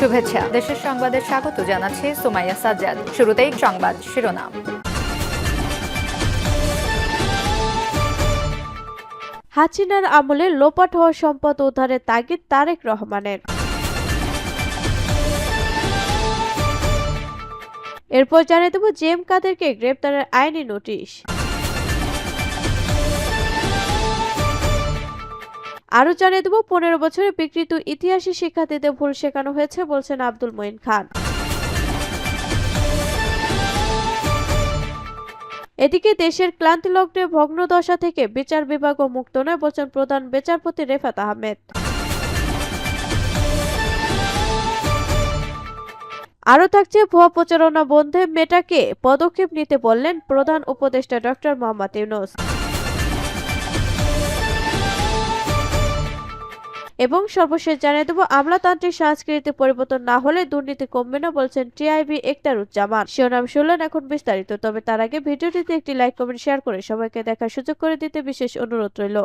শুভেচ্ছা। দেশের সংবাদে স্বাগত জানাচ্ছি সুমাইয়া সাজ্জাদ। শুরুতেই সংবাদ শিরোনাম। হাসিনার আমলে লোপাট হওয়া সম্পদ উদ্ধারের তাগিদ তারেক রহমানের। এরপর জানিয়ে দেব জেম কাদেরকে গ্রেপ্তারের আইনি নোটিশ। আরও জানিয়ে দেব, পনেরো বছরে বিকৃত ইতিহাসী শিক্ষার্থীদের ভুল শেখানো হয়েছে বলছেন আব্দুল মঈন খান। এদিকে দেশের ক্লান্তিলগ্নে ভগ্নদশা থেকে বিচার বিভাগও মুক্ত নয় বলছেন প্রধান বিচারপতি রেফাত আহমেদ। আরও থাকছে ভুয়া প্রচারণা বন্ধে মেটাকে পদক্ষেপ নিতে বললেন প্রধান উপদেষ্টা ডক্টর মোহাম্মদ ইউনুস। এবং সর্বশেষ জানিয়ে দেব, আমলাতান্ত্রিক সংস্কৃতি পরিবর্তন না হলে দুর্নীতি কমবে না বলছেন টিআইবি একতারুজ্জামান শিরোনাম শুনলেন এখন বিস্তারিত, তবে তার আগে ভিডিওটিতে একটি লাইক কমেন্ট শেয়ার করে সবাইকে দেখার সুযোগ করে দিতে বিশেষ অনুরোধ রইল।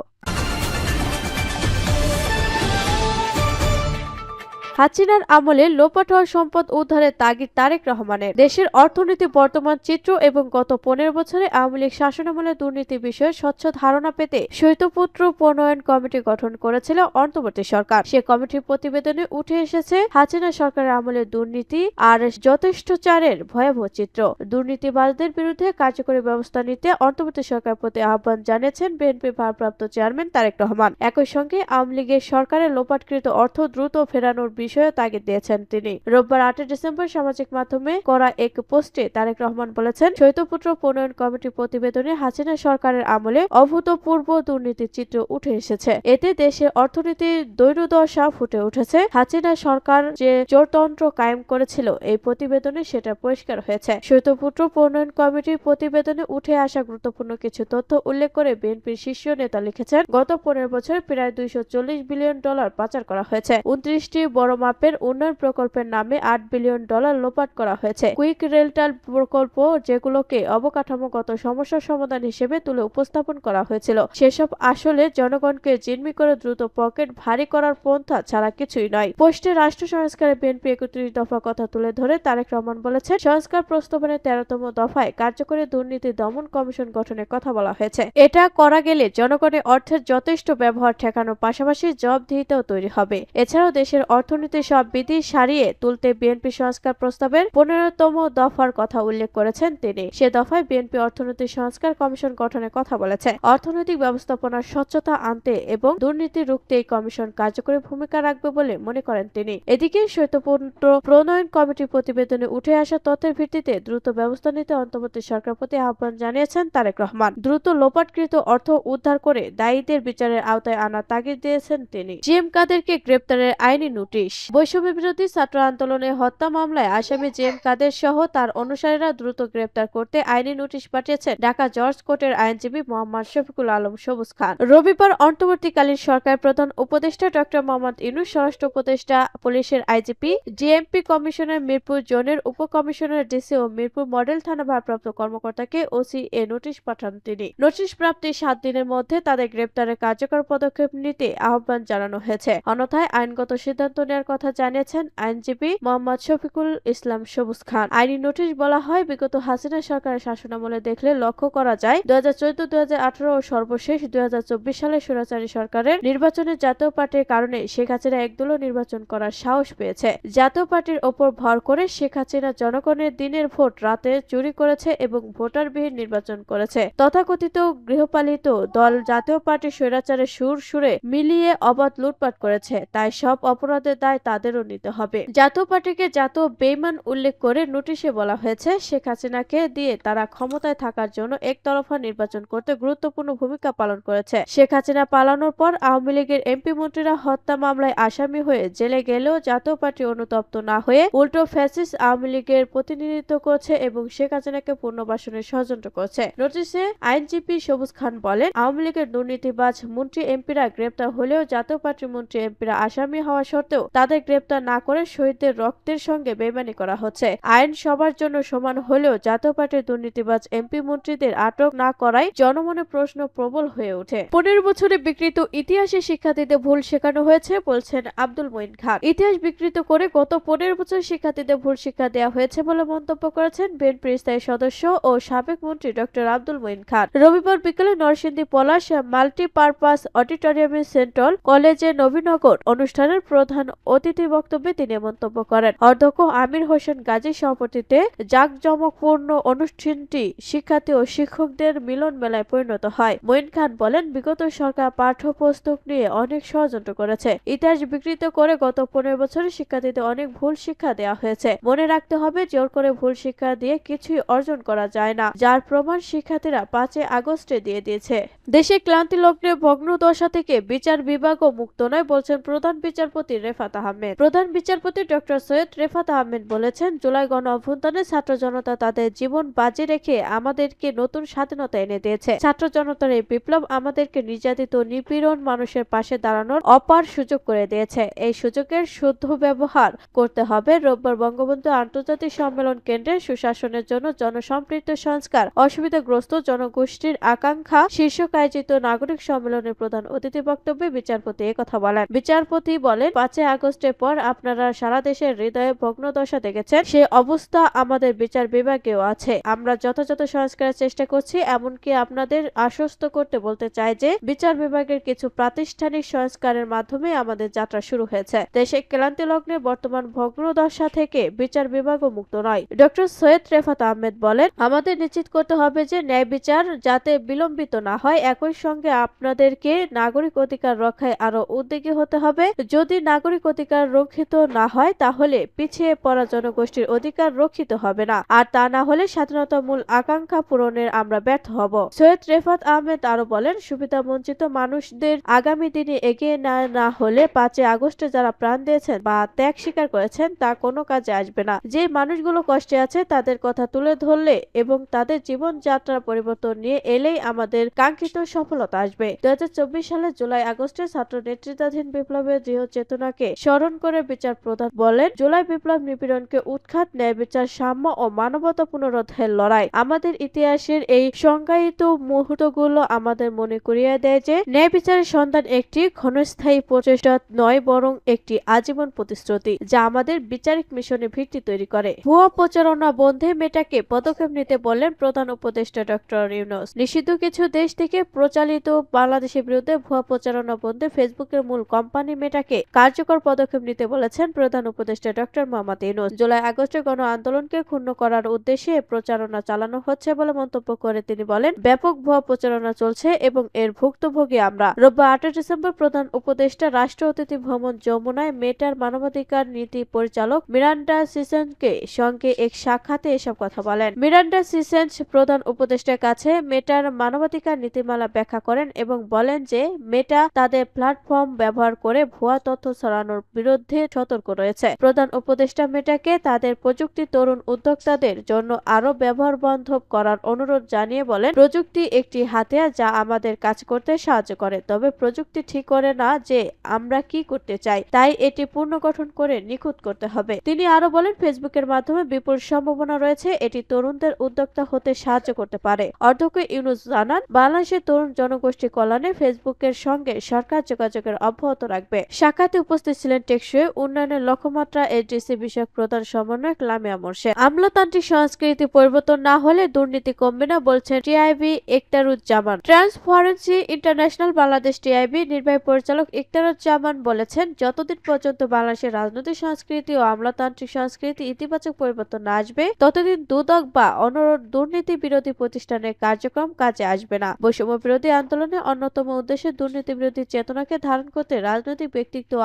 হাসিনার আমলে লোপাট হওয়া সম্পদ উদ্ধারের তাগিদ তারেক রহমানের। দেশের অর্থনীতি, বর্তমান চিত্র এবং গত পনেরো বছরে আওয়ামী লীগ শাসনামলে দুর্নীতি বিষয়ে স্বচ্ছ ধারণা পেতে শৈতপুত্র প্রণয়ন কমিটি গঠন করেছিল অন্তর্বর্তী সরকার। সে কমিটির প্রতিবেদনে উঠে এসেছে হাসিনা সরকারের আমলে দুর্নীতি আর যথেষ্টচারের ভয়াবহ চিত্র। দুর্নীতিবাজদের বিরুদ্ধে কার্যকরী ব্যবস্থা নিতে অন্তর্বর্তী সরকার প্রতি আহ্বান জানিয়েছেন বিএনপি ভারপ্রাপ্ত চেয়ারম্যান তারেক রহমান। একই সঙ্গে আওয়ামী লীগের সরকারের লোপাটকৃত অর্থ দ্রুত ফেরানোর বিষয়ে তাগিদ দিয়েছেন তিনি। রোববার আটই ডিসেম্বর সামাজিক মাধ্যমে করা এক পোস্টে তারেক রহমান বলেছেন শৈতপুত্র প্রণয়ন কমিটির প্রতিবেদনে হাসিনা সরকারের আমলে অভূতপূর্ব দুর্নীতির চিত্র উঠে এসেছে। এতে দেশের অর্থনীতির দৈন্যদশা ফুটে উঠেছে। হাসিনা সরকার যে জোরতন্ত্র কায়েম করেছিল, এই প্রতিবেদনে সেটা পরিষ্কার হয়েছে। শৈতপুত্র প্রণয়ন কমিটির প্রতিবেদনে উঠে আসা গুরুত্বপূর্ণ কিছু তথ্য উল্লেখ করে বিএনপির শীর্ষ নেতা লিখেছেন, গত পনেরো বছরে প্রায় দুইশো চল্লিশ বিলিয়ন ডলার পাচার করা হয়েছে। উনত্রিশটি বড় মাপের উন্নয়ন প্রকল্পের নামে আট বিলিয়ন ডলার লোপাট করা হয়েছে। কুইক রেলটাল প্রকল্প যেগুলোকে অবকাঠামোগত সমস্যার সমাধান হিসেবে তুলে উপস্থাপন করা হয়েছিল, সেসব আসলে জনগণকে জিম্মি করে দ্রুত পকেট ভারী করার পন্থা ছাড়া কিছুই নয়। পোস্টে রাষ্ট্র সংস্কারে বিএনপি একত্রিশ দফা কথা তুলে ধরে তারেক রহমান বলেছেন, সংস্কার প্রস্তাবনের তেরোতম দফায় কার্যকরী দুর্নীতি দমন কমিশন গঠনের কথা বলা হয়েছে। এটা করা গেলে জনগণের অর্থের যথেষ্ট ব্যবহার ঠেকানোর পাশাপাশি জবাবদিহিতাও তৈরি হবে। এছাড়াও দেশের অর্থনীতির সব বিধি সারিয়ে তুলতে বিএনপি সংস্কার প্রস্তাবের পনেরোতম দফার কথা উল্লেখ করেছেন তিনি। সে দফায় বিএনপি অর্থনৈতিক সংস্কার কমিশন গঠনের কথা বলেছে। অর্থনৈতিক ব্যবস্থাপনার স্বচ্ছতা আনতে এবং দুর্নীতি রুখতে এই কমিশন কার্যকরী ভূমিকা রাখবে বলে মনে করেন তিনি। এদিকে শৈতপুত্র প্রণয়ন কমিটির প্রতিবেদনে উঠে আসা তথ্যের ভিত্তিতে দ্রুত ব্যবস্থা নিতে অন্তর্বর্তী সরকার প্রতি আহ্বান জানিয়েছেন তারেক রহমান। দ্রুত লোপাটকৃত অর্থ উদ্ধার করে দায়ীদের বিচারের আওতায় আনার তাগিদ দিয়েছেন তিনি। জিএম কাদেরকে গ্রেপ্তারের আইনি নোটিশ। বৈষম্য বিরোধী ছাত্র আন্দোলনে হত্যা মামলায় আসামি জেএম কাদের সহ তার অনুসারীরা দ্রুত গ্রেপ্তার করতে আইনি নোটিশ পাঠিয়েছেন ঢাকা জর্জ কোর্টের আইনজীবী মোহাম্মদ শফিকুল আলম সবুজ খান। রবিবার অন্তর্বর্তীকালীন সরকার প্রধান উপদেষ্টা ডক্টর মোহাম্মদ ইনুস, স্বরাষ্ট্র উপদেষ্টা, পুলিশের আইজিপি জিএমপি কমিশনার মিরপুর জোনের উপকমিশনার ডিসি ও মিরপুর মডেল থানা ভারপ্রাপ্ত কর্মকর্তাকে ওসি এ নোটিশ পাঠান তিনি। নোটিশ প্রাপ্তির সাত দিনের মধ্যে তাদের গ্রেপ্তারের কার্যকর পদক্ষেপ নিতে আহ্বান জানানো হয়েছে। অন্যথায় আইনগত সিদ্ধান্ত নেওয়ার কথা জানিয়েছেন আইনজীবী মোহাম্মদ শফিকুল ইসলাম সবুজ খান। আইনি নোটিশ বলা হয়, বিগত হাসিনা সরকারের শাসনামলে দেখলে লক্ষ্য করা যায় দু হাজার চোদ্দ দু হাজার আঠারো ও সর্বশেষ দুই হাজার চব্বিশ সালে স্বৈরাচারী সরকারের নির্বাচনে জাতীয় পার্টির কারণে শেখ হাসিনা একদলও নির্বাচন করার সাহস পেয়েছে। জাতীয় পার্টির ওপর ভর করে শেখ হাসিনা জনগণের দিনের ভোট রাতে চুরি করেছে এবং ভোটারবিহীন নির্বাচন করেছে। তথাকথিত গৃহপালিত দল জাতীয় পার্টির স্বৈরাচারের সুর সুরে মিলিয়ে অবাধ লুটপাট করেছে, তাই সব অপরাধের দায় তাদেরও নিতে হবে। জাতীয় পার্টিকে জাতীয় বেইমান উল্লেখ করে নোটিশে বলা হয়েছে, শেখ হাসিনাকে দিয়ে তারা ক্ষমতায় থাকার জন্য একতরফা নির্বাচন করতে গুরুত্বপূর্ণ ভূমিকা পালন করেছে। শেখ হাসিনা পালানোর পর আওয়ামী লীগের এমপি মন্ত্রীরা হত্যা মামলায় আসামি হয়ে জেলে গেলেও জাতীয় পার্টি অনুতপ্ত না হয়ে উল্টো ফ্যাসিস আওয়ামী লীগের প্রতিনিধিত্ব করছে এবং শেখ হাসিনাকে পুনর্বাসনের ষড়যন্ত্র করছে। নোটিশে আইনজীবী সবুজ খান বলেন, আওয়ামী লীগের দুর্নীতিবাজ মন্ত্রী এমপিরা গ্রেপ্তার হলেও জাতীয় পার্টির মন্ত্রী এমপিরা আসামি হওয়া সত্ত্বেও তাদের গ্রেপ্তার না করে শহীদদের রক্তের সঙ্গে বেমানি করা হচ্ছে। আইন সবার জন্য সমান হলেও জাতীয় পার্টির দুর্নীতিবাজ এমপি মন্ত্রীদের আটক না করায় জনমনে প্রশ্ন প্রবল হয়ে ওঠে। পনেরো বছরে বিকৃত ইতিহাসে শিক্ষার্থীদের ভুল শেখানো হয়েছে বলছেন আব্দুল মঈন খান। ইতিহাস বিকৃত করে গত পনেরো বছর শিক্ষার্থীদের ভুল শিক্ষা দেওয়া হয়েছে বলে মন্তব্য করেছেন বিএনপির স্থায়ী সদস্য ও সাবেক মন্ত্রী ডক্টর আব্দুল মঈন খান। রবিবার বিকেলে নরসিংদী পলাশ মাল্টিপারপাস অডিটোরিয়ামে সেন্ট্রাল কলেজে নবীনগর অনুষ্ঠানের প্রধান অতিথি বক্তব্যে তিনি মন্তব্য করেন। অধ্যক্ষ আমির হোসেন গাজীর সভাপতিত্বে জাঁকজমকপূর্ণ অনুষ্ঠানটি শিক্ষার্থী ও শিক্ষকদের মিলন মেলায় পরিণত হয়। মঈন খান বলেন, বিগত সরকার পাঠ্যপুস্তক নিয়ে অনেক ষড়যন্ত্র করেছে। ইতিহাস বিকৃত করে গত পনেরো বছরে শিক্ষার্থীদের অনেক ভুল শিক্ষা দেওয়া হয়েছে। মনে রাখতে হবে, জোর করে ভুল শিক্ষা দিয়ে কিছুই অর্জন করা যায় না, যার প্রমাণ শিক্ষার্থীরা পাঁচে আগস্টে দিয়ে দিয়েছে। দেশে ক্লান্তি লগ্নে ভগ্ন দশা থেকে বিচার বিভাগও মুক্ত নয়, বলছেন প্রধান বিচারপতি রেফাত আহমেদ। প্রধান বিচারপতি ডক্টর সৈয়দ রেফাত আহমেদ বলেছেন, জুলাই গণ অভ্যুত্থানে ছাত্র জনতা তাদের জীবন বাজি রেখে আমাদেরকে নতুন স্বাধীনতা এনে দিয়েছে। ছাত্র জনতার এই বিপ্লব আমাদেরকে নির্যাতিত, নিপীড়ন মানুষের পাশে দাঁড়ানোর অপার সুযোগ করে দিয়েছে। এই সুযোগের শুদ্ধ ব্যবহার করতে হবে। রোববার বঙ্গবন্ধু আন্তর্জাতিক সম্মেলন কেন্দ্রে সুশাসনের জন্য জনসম্পৃক্ত সংস্কার অসুবিধাগ্রস্ত জনগোষ্ঠীর আকাঙ্ক্ষা শীর্ষক আয়োজিত নাগরিক সম্মেলনের প্রধান অতিথি বক্তব্যে বিচারপতি কথা বলেন। বিচারপতি বলেন, পাঁচই আগস্টের পর আপনারা সারা দেশের হৃদয়ে ভগ্নদশা দেখেছেন। সে অবস্থা আমাদের বিচার বিভাগেও আছে। আমরা যথাযথ সংস্কারের চেষ্টা করছি, এমনকি আপনাদের আশ্বস্ত করতে বলতে চাই যে, বিচার বিভাগের কিছু প্রাতিষ্ঠানিক সংস্কারের মাধ্যমে আমাদের যাত্রা শুরু হয়েছে। দেশে ক্লান্তি লগ্নে বর্তমান ভগ্নদশা থেকে বিচার বিভাগও মুক্ত নয়। ডক্টর সৈয়দ রেফাত আহমেদ বলেন, আমাদের নিশ্চিত করতে হবে যে, ন্যায় বিচার যাতে বিলম্বিত না হয়, একই সঙ্গে আপনাদেরকে নাগরিক অধিকার রক্ষায় আরও উদ্যোগী হতে হবে। যদি নাগরিক অধিকার রক্ষিত না হয়, তাহলে পিছিয়ে পড়া জনগোষ্ঠীর অধিকার রক্ষিত হবে না। আর তা না হলে স্বাধীনতা মূল আকাঙ্ক্ষা পূরণের আমরা ব্যর্থ হব। সৈয়দ রেফাত আহমেদ আরও বলেন, সুবিধা বঞ্চিত মানুষদের আগামী দিনে এগিয়ে না না হলে পাঁচই আগস্টে যারা প্রাণ দিয়েছেন বা ত্যাগ স্বীকার করেছেন, তা কোনো কাজে আসবে না। যে মানুষগুলো কষ্টে আছে, তাদের কথা তুলে ধরলে এবং তাদের জীবনযাত্রার পরিবর্তন নিয়ে এলেই আমাদের কাঙ্ক্ষিত সফলতা আসবে। দুই হাজার চব্বিশ সালে জুলাই আগস্টে ছাত্র নেতৃত্বাধীন বিপ্লবের দৃঢ় চেতনাকে স্মরণ করে বিচার প্রধান বলেন, জুলাই বিপ্লব নিপীড়নকে উৎখাত, ন্যায় বিচার, সাম্য ও মানবতা পুনরুদ্ধারের লড়াই। আমাদের ইতিহাসের এই সংজ্ঞায়িত মুহূর্তগুলো আমাদের মনে করিয়ে দেয় যে, ন্যায় বিচারের সন্ধান একটি ক্ষণস্থায়ী প্রচেষ্টা নয়, বরং একটি আজীবন প্রতিশ্রুতি, যা আমাদের বিচারিক মিশনে ভিত্তি তৈরি করে। ভুয়া প্রচারণা বন্ধে মেটাকে পদক্ষেপ নিতে বললেন প্রধান উপদেষ্টা ডক্টর ইউনুস। নিষিদ্ধ কিছু দেশ থেকে প্রচালিত বাংলাদেশের বিরুদ্ধে ভুয়া প্রচারণা বন্ধে ফেসবুকের মূল কোম্পানি মেটাকে কার্যকর পদক্ষেপ নিতে বলেছেন প্রধান উপদেষ্টা ডক্টর মোহাম্মদ ইউনুস। জুলাই আগস্টে গণ আন্দোলনকে ক্ষুণ্ণ করার উদ্দেশ্যে প্রচারণা চালানো হচ্ছে বলে মন্তব্য করে তিনি বলেন, ব্যাপক ভুয়া প্রচারণা চলছে এবং এর ভুক্তভোগী আমরা। রোববার আটই ডিসেম্বর প্রধান উপদেষ্টা রাষ্ট্র অতিথি ভ্রমণ যমুনায় মেটার মানবাধিকার নীতি পরিচালক মিরান্ডা সিসেনকে সঙ্গে এক সাক্ষাতে এসব কথা বলেন। মিরান্ডা সিসেন্স প্রধান উপদেষ্টার কাছে মেটার মানবাধিকার নীতিমালা ব্যাখ্যা করেন এবং বলেন যে, মেটা তাদের প্ল্যাটফর্ম ব্যবহার করে ভুয়া তথ্য ছড়ানোর বিরুদ্ধে সতর্ক রয়েছে। প্রধান উপদেষ্টা মেটাকে তাদের প্রযুক্তি তরুণ উদ্যোক্তাদের জন্য আরও ব্যবহার বান্ধব করার অনুরোধ জানিয়ে বলেন, প্রযুক্তি একটি হাতিয়ার যা আমাদের কাজ করতে সাহায্য করে, তবে প্রযুক্তি ঠিক করে না যে আমরা কি করতে চাই, তাই এটি পুনর্গঠন করে নিখুঁত করতে হবে। তিনি আরও বলেন, ফেসবুকের মাধ্যমে বিপুল সম্ভাবনা রয়েছে, এটি তরুণদের উদ্যোক্তা হতে সাহায্য করতে পারে। অধ্যক্ষ ইউনুস জানান, বাংলাদেশের তরুণ জনগোষ্ঠী কল্যাণে ফেসবুকের সঙ্গে সরকার যোগাযোগের অব্যাহত রাখবে। সাক্ষাতে উপস্থিত ছিলেন টেকসই উন্নয়নের লক্ষ্যমাত্রা এসডিসি বিষয়ক প্রধান সমন্বয়ক লামিয়া মোর্শেদ। আমলাতান্ত্রিক সংস্কৃতি পরিবর্তন না হলে দুর্নীতি কমবে না বলছেন TIB Iftekharuzzaman transparency international Bangladesh TIB নির্বাহী পরিচালক ইকতারুজ্জামান বলেছেন, যতদিন পর্যন্ত বাংলাদেশের রাজনৈতিক সংস্কৃতি ও আমলাতান্ত্রিক সংস্কৃতি ইতিবাচক পরিবর্তন না আসবে, ততদিন দুদক বা অন্য দুর্নীতি বিরোধী প্রতিষ্ঠানের কার্যক্রম কাজে আসবে না। বৈষম্য বিরোধী আন্দোলনের অন্যতম উদ্দেশ্যে দুর্নীতি বিরোধী চেতনাকে ধারণ করতে রাজনৈতিক ব্যক্তিত্ব ও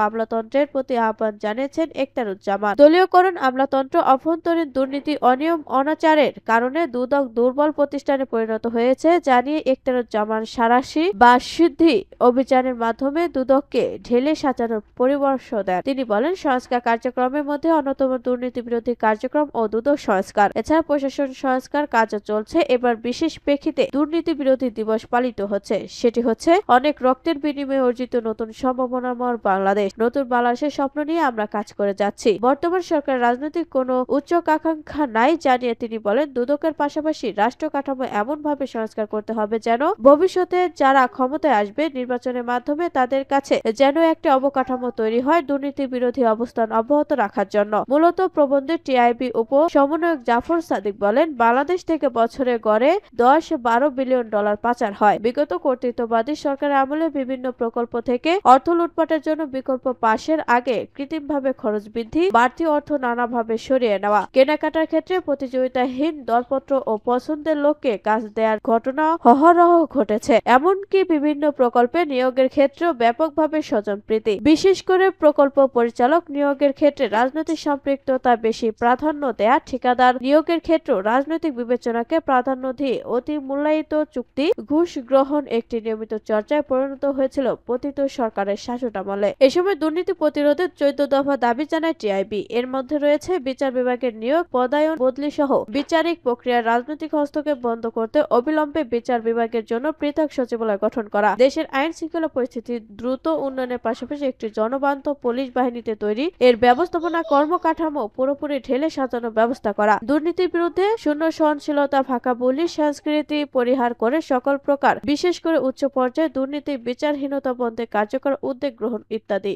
আমলাতন্ত্রের প্রতি আহ্বান জানিয়েছেন একতারুজ্জামান দলীয়করণ আমলাতন্ত্র, অভ্যন্তরীণ দুর্নীতি, অনিয়ম, অনাচারের কারণে দুদক দুর্বল প্রতিষ্ঠানে পরিণত হয়েছে, জানিয়ে একতারুজ্জামান সারাশি বা সিদ্ধি অভিযানের মাধ্যমে দুদককে ঢেলে সাজানোর পরামর্শ দেন। তিনি বলেন, সংস্কার কার্যক্রমের মধ্যে অন্যতম দুর্নীতি বিরোধী কার্যক্রম ও দুদক সংস্কার। এছাড়া প্রশাসন সংস্কার কাজও চলছে, এবার বিশেষ প্রেক্ষিতে দুর্নীতি বিরোধী দিবস পালিত হচ্ছে। সেটি হচ্ছে অনেক রক্তের বিনিময়ে অর্জিত নতুন সম্ভাবনাময় বাংলাদেশ। নতুন বাংলাদেশের স্বপ্ন নিয়ে আমরা কাজ করে যাচ্ছি। বর্তমান সরকার রাজনৈতিক কোনো উচ্চ আকাঙ্ক্ষা নাই জানিয়ে তিনি বলেন, দুদকের পাশাপাশি রাষ্ট্র কাঠামো এমনভাবে সংস্কার করতে হবে যেন ভবিষ্যতে যারা ক্ষমতায় আসবে নির্বাচনের মাধ্যমে তাদের কাছে যেন একটি অবকাঠামো তৈরি হয় দুর্নীতি বিরোধী অবস্থান অব্যাহত রাখার জন্য। মূলত প্রবন্ধে টিআইবি উপ সমন্বয়ক জাফর সাদিক বলেন, বাংলাদেশ থেকে বছরে গড়ে দশ বারো বিলিয়ন ডলার পাচার হয়। বিগত কর্তৃত্ববাদী সরকারের আমলে বিভিন্ন প্রকল্প থেকে অর্থ লুটপাটের জন্য বিকল্প পাশের আগে কৃত্রিমভাবে খরচ বৃদ্ধি, বাড়তি অর্থ নানাভাবে সরিয়ে নেওয়া। কেনাকাটার ক্ষেত্রে প্রতিযোগিতাহীন দরপত্র ও পছন্দের লোককে কাজ দেওয়ার ঘটনা অহরহ ঘটেছে। এমনকি বিভিন্ন প্রকল্পে নিয়োগের ক্ষেত্রেও ব্যাপকভাবে স্বজনপ্রীতি বিশেষ করে প্রকল্প পরিচালক নিয়োগের ক্ষেত্রে রাজনৈতিক সম্পৃক্ততা বেশি প্রাধান্য দেয়া ঠিকাদার। নিয়োগের ক্ষেত্রেও রাজনৈতিক বিবেচনাকে প্রাধান্য দিয়ে অতি মূল্যায়িত চুক্তি, ঘুষ গ্রহণ একটি নিয়মিত চর্চায় পরিণত হয়েছিল পতিত সরকারের শাসনামলে। এ সময় দুর্নীতি প্রতিরোধে চৌদ্দ দফা দাবি জানায় টিআইবি। এর মধ্যে রয়েছে বিচার বিভাগের নিয়োগ, পদায়ন, বদলি সহ বিচারিক প্রক্রিয়ার রাজনৈতিক হস্তক্ষেপ বন্ধ করতে অবিলম্বে বিচার বিভাগের জন্য পৃথক সচিবালয় গঠন করা। দেশের আইন শৃঙ্খলা পরিস্থিতি দ্রুত উন্নয়নের পাশাপাশি একটি জনবান্ধব পুলিশ বাহিনীতে তৈরি। এর ব্যবস্থাপনা, কর্মকাঠামো পুরোপুরি ঢেলে সাজানোর ব্যবস্থা করা। দুর্নীতির বিরুদ্ধে শূন্য সহনশীলতা ফাঁকা পুলিশ সংস্কৃতি পরিহার করে সকল প্রকার, বিশেষ করে উচ্চ পর্যায়ে দুর্নীতি, বিচারহীনতা বন্ধে কার্যকর উদ্যোগ গ্রহণ ইত্যাদি।